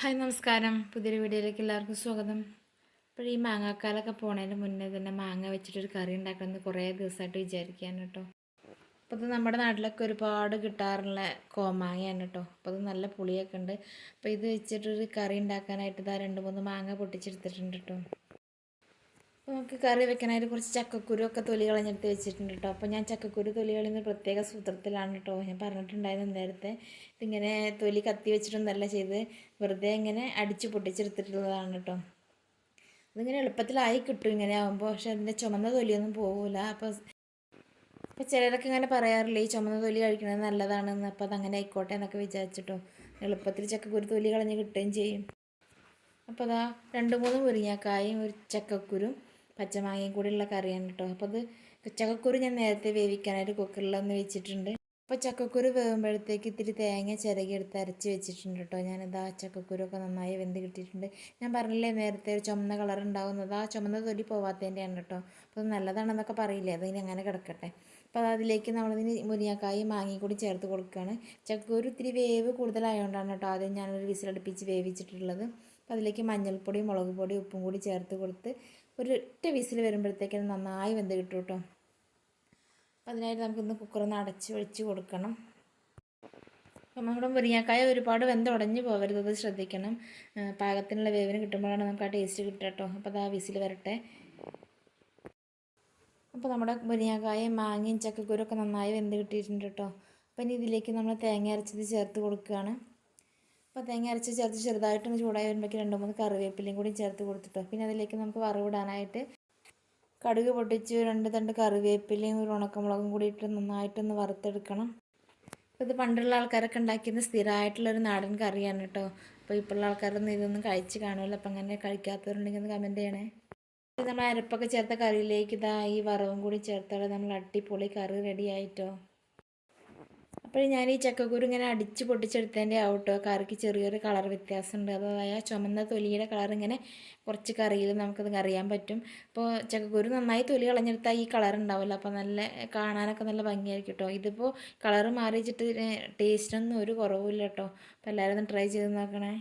Hi നമസ്കാരം. പുതിയൊരു വീഡിയോയിലേക്ക് എല്ലാവർക്കും സ്വാഗതം. ഇപ്പോൾ ഈ മാങ്ങാക്കാലൊക്കെ പോണതിന് മുന്നേ തന്നെ മാങ്ങ വെച്ചിട്ടൊരു കറി ഉണ്ടാക്കണമെന്ന് കുറേ ദിവസമായിട്ട് വിചാരിക്കാൻ കേട്ടോ അപ്പോൾ ഇത് നമ്മുടെ നാട്ടിലൊക്കെ ഒരുപാട് കിട്ടാറുള്ള കോമാങ്ങയാണ് കേട്ടോ അപ്പോൾ അത് നല്ല പുളിയൊക്കെ ഉണ്ട്. അപ്പോൾ ഇത് വെച്ചിട്ടൊരു കറി ഉണ്ടാക്കാനായിട്ട് ഇതാ രണ്ട് മൂന്ന് മാങ്ങ പൊട്ടിച്ചെടുത്തിട്ടുണ്ട് കേട്ടോ നമുക്ക് കറി വെക്കാനായിട്ട് കുറച്ച് ചക്കക്കുരു ഒക്കെ തൊലി കളഞ്ഞെടുത്ത് വെച്ചിട്ടുണ്ട് കേട്ടോ. അപ്പോൾ ഞാൻ ചക്കക്കുരു തൊലി കളയുന്ന പ്രത്യേക സൂത്രത്തിലാണ് കേട്ടോ. ഞാൻ പറഞ്ഞിട്ടുണ്ടായിരുന്നു നേരത്തെ. ഇതിങ്ങനെ തൊലി കത്തി വെച്ചിട്ടൊന്നല്ല ചെയ്ത് വെറുതെ ഇങ്ങനെ അടിച്ച് പൊട്ടിച്ചെടുത്തിട്ടുള്ളതാണ് കേട്ടോ. അതിങ്ങനെ എളുപ്പത്തിലായി കിട്ടും ഇങ്ങനെ ആകുമ്പോൾ പക്ഷെ അതിന്റെ ചുമന്ന തൊലിയൊന്നും പോകില്ല അപ്പോൾ ഇപ്പം ചിലരൊക്കെ ഇങ്ങനെ പറയാറില്ല ഈ ചുമന്ന തൊലി കഴിക്കുന്നത് നല്ലതാണെന്ന്. അപ്പോൾ അതങ്ങനെ ആയിക്കോട്ടെ എന്നൊക്കെ വിചാരിച്ചിട്ടോ. എളുപ്പത്തിൽ ചക്കക്കുരു തൊലി കളഞ്ഞ് കിട്ടുകയും ചെയ്യും. അപ്പോൾ അതാ രണ്ട് മൂന്ന് മുരിങ്ങക്കായും ഒരു ചക്കക്കുരും പച്ചമാങ്ങയും കൂടിയുള്ള കറിയാണ് കേട്ടോ അപ്പോൾ അത് ചക്കക്കുരു ഞാൻ നേരത്തെ വേവിക്കാനായിട്ട് കുക്കറിലൊന്ന് വെച്ചിട്ടുണ്ട്. അപ്പോൾ ചക്കക്കുരു വേകുമ്പോഴത്തേക്ക് ഇത്തിരി തേങ്ങ ചിരകിയെടുത്ത് അരച്ച് വെച്ചിട്ടുണ്ട് കേട്ടോ ഞാനിതാ ചക്കക്കുരൊക്കെ നന്നായി വെന്ത് കിട്ടിയിട്ടുണ്ട്. ഞാൻ പറഞ്ഞില്ലേ നേരത്തെ ഒരു ചുമന്ന കളർ ഉണ്ടാകുന്നത് ആ ചുമന്ന തൊലി പോവാത്തതിന്റെയാണ് കേട്ടോ അപ്പോൾ നല്ലതാണെന്നൊക്കെ പറയില്ലേ? അതിന് അങ്ങനെ കിടക്കട്ടെ. അപ്പോൾ അതിലേക്ക് നമ്മളിതിന് മുരിങ്ങക്കായും മാങ്ങയും കൂടി ചേർത്ത് കൊടുക്കുകയാണ് ചക്കക്കുരു ഇത്തിരി വേവ് കൂടുതലായതുകൊണ്ടാണ് കേട്ടോ ആദ്യം ഞാനൊരു വിസിലടുപ്പിച്ച് വേവിച്ചിട്ടുള്ളത്. അപ്പോൾ അതിലേക്ക് മഞ്ഞൾപ്പൊടി മുളക് പൊടി ഉപ്പും കൂടി ചേർത്ത് കൊടുത്ത് ഒരു ഒറ്റ വിസിൽ വരുമ്പോഴത്തേക്കും നന്നായി വെന്ത് കിട്ടും കേട്ടോ അപ്പോൾ അതിനായിട്ട് നമുക്കൊന്ന് കുക്കറൊന്ന് അടച്ച് വെച്ച് കൊടുക്കണം. അപ്പം നമ്മുടെ മുരിങ്ങക്കായ ഒരുപാട് വെന്ത് ഉടഞ്ഞു പോകരുത് അത് ശ്രദ്ധിക്കണം. പാകത്തിനുള്ള വേവിന് കിട്ടുമ്പോഴാണ് നമുക്ക് ആ ടേസ്റ്റ് കിട്ടുക കേട്ടോ അപ്പോൾ അത് ആ വിസിൽ വരട്ടെ. അപ്പോൾ നമ്മുടെ മുരിങ്ങക്കായും മാങ്ങയും ചക്കക്കുരൊക്കെ നന്നായി വെന്ത് കിട്ടിയിട്ടുണ്ട് കേട്ടോ അപ്പം ഇനി ഇതിലേക്ക് നമ്മൾ തേങ്ങ അരച്ചത് ചേർത്ത് കൊടുക്കുകയാണ്. അപ്പോൾ തേങ്ങ അരച്ച് ചേർത്ത് ചെറുതായിട്ടൊന്ന് ചൂടായി വരുമ്പോഴേക്ക് രണ്ട് മൂന്ന് കറിവേപ്പിലയും കൂടി ചേർത്ത് കൊടുത്തിട്ടോ പിന്നെ അതിലേക്ക് നമുക്ക് വറവിടാനായിട്ട് കടുക് പൊട്ടിച്ച് രണ്ട് തണ്ട് കറിവേപ്പിലയും ഒരു ഉണക്കമുളകും കൂടി ഇട്ട് നന്നായിട്ടൊന്ന് വറുത്തെടുക്കണം. അപ്പോൾ ഇത് പണ്ടുള്ള ആൾക്കാരൊക്കെ ഉണ്ടാക്കിയിരുന്ന സ്ഥിരമായിട്ടുള്ളൊരു നാടൻ കറിയാണ് കേട്ടോ. അപ്പോൾ ഇപ്പോഴുള്ള ആൾക്കാരൊന്നും ഇതൊന്നും കഴിച്ച് കാണുമല്ലോ അപ്പം അങ്ങനെ കഴിക്കാത്തവരുണ്ടെങ്കിൽ ഒന്ന് കമന്റ് ചെയ്യണേ. നമ്മൾ അരപ്പൊക്കെ ചേർത്ത കറിയിലേക്ക് ഇതാ ഈ വറവും കൂടി ചേർത്താൽ നമ്മൾ അടിപൊളി കറി റെഡി ആയിട്ടോ. അപ്പോൾ ഞാൻ ഈ ചക്കക്കുരു ഇങ്ങനെ അടിച്ച് പൊട്ടിച്ചെടുത്തതിന്റെ ആവട്ടോ കറിക്ക് ചെറിയൊരു കളർ വ്യത്യാസമുണ്ട്. അതായത് ചുമന്ന തൊലിയുടെ കളർ ഇങ്ങനെ കുറച്ച് കറിയിൽ നമുക്കത് അറിയാൻ പറ്റും. അപ്പോൾ ചക്കക്കുരു നന്നായി തൊലി കളഞ്ഞെടുത്താൽ ഈ കളർ ഉണ്ടാവില്ല അപ്പോൾ നല്ല കാണാനൊക്കെ നല്ല ഭംഗിയായിരിക്കും കേട്ടോ. ഇതിപ്പോൾ കളർ മാറിച്ചിട്ട് ടേസ്റ്റിനൊന്നും ഒരു കുറവില്ല കേട്ടോ. അപ്പോൾ എല്ലാവരും ഒന്ന് ട്രൈ ചെയ്ത് നോക്കണേ.